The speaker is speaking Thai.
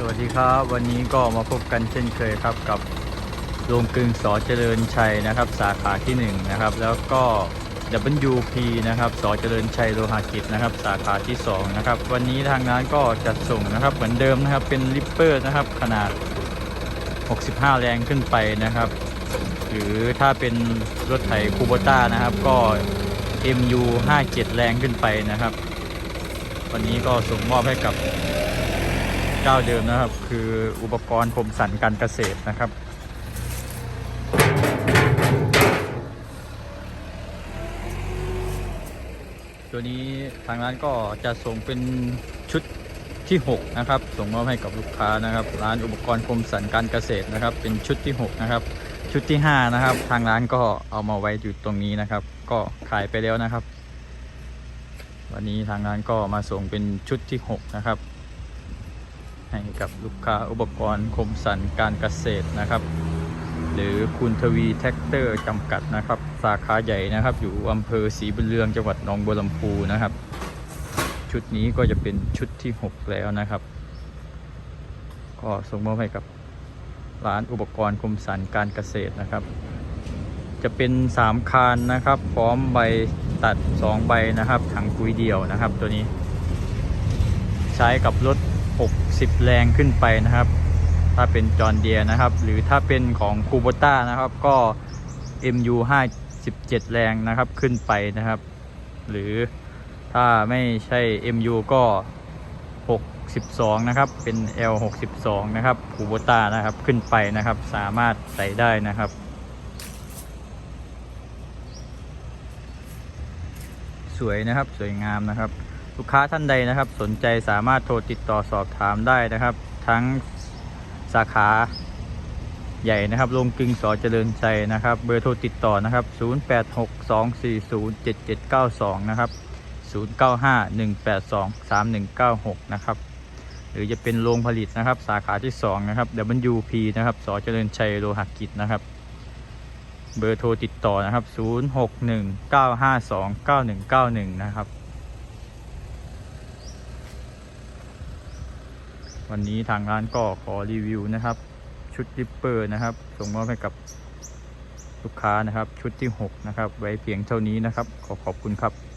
สวัสดีครับ วันนี้ก็มาพบกันเช่นเคยครับกับโรงกลึงสอเจริญชัยนะครับ สาขาที่1นะครับแล้วก็ WP นะครับสอเจริญชัยโลหะกิจนะครับ สาขาที่2นะครับวันนี้ทางร้านก็จัดส่งนะครับ เหมือนเดิมนะครับเป็นริปเปอร์นะครับขนาด 65 แรงขึ้นไปนะครับ หรือถ้าเป็นรถไถคูโบต้านะครับ ก็ MU 57 แรงขึ้นไปนะครับ วันนี้ก็ส่งมอบให้กับ เจ้าเดิมนะครับ คืออุปกรณ์คมสันการเกษตรนะครับ ตัวนี้ทางร้านก็จะส่งเป็นชุดที่ 6 นะครับ ส่งมอบให้กับลูกค้านะครับ ร้านอุปกรณ์คมสันการเกษตรนะครับ เป็นชุดที่ 6 นะครับ ชุดที่ 5 นะครับ ทางร้านก็เอามาไว้อยู่ตรงนี้นะครับ ก็ขายไปแล้วนะครับ วันนี้ทางร้านก็มาส่งเป็นชุดที่ 6 นะครับ ให้กับลูกค้าอุปกรณ์คมสันการเกษตรนะครับ หรือคุณทวีแท็กเตอร์จำกัดนะครับ สาขาใหญ่นะครับ อยู่อำเภอศรีบุญเรืองจังหวัดหนองบัวลำพูนะครับ ชุดนี้ก็จะเป็นชุดที่ 6 แล้วนะครับ ก็ส่งมอบให้กับร้านอุปกรณ์คมสันการเกษตรนะครับ จะเป็น 3 คานนะครับ พร้อมใบตัด 2 ใบนะครับถังปุ๋ยเดี่ยวนะครับ ตัวนี้ ใช้กับรถ 60 แรงขึ้นไปนะครับ ถ้าเป็นจอ n เดียนะครับ หรือถ้าเป็นของคูโบต้านะครับก็ MU 57 แรงนะครับขึ้นไปนะครับ หรือถ้าไม่ใช่ MU ก็ 62 นะครับ เป็น L 62 นะครับคูโบต้านะครับขึ้นไปนะครับ สามารถใส่ได้นะครับสวยนะครับ สวยงามนะครับ ลูกค้าท่านใดนะครับ สนใจสามารถโทรติดต่อสอบถามได้นะครับ ทั้งสาขาใหญ่นะครับโรงกึงสอเจริญชัยนะครับ เบอร์โทรติดต่อนะครับ 0862407792 นะครับ 0951823196 นะครับ หรือจะเป็นโรงผลิตนะครับ สาขาที่ 2 นะครับ WP นะครับสอเจริญชัยโลหกิจนะครับ เบอร์โทรติดต่อนะครับ 0619529191 นะครับ วันนี้ทางร้านก็ขอรีวิวนะครับ ชุดริปเปอร์นะครับ ส่งมอบให้กับลูกค้านะครับ ชุดที่ 6 นะครับ ไว้เพียงเท่านี้นะครับ ขอขอบคุณครับ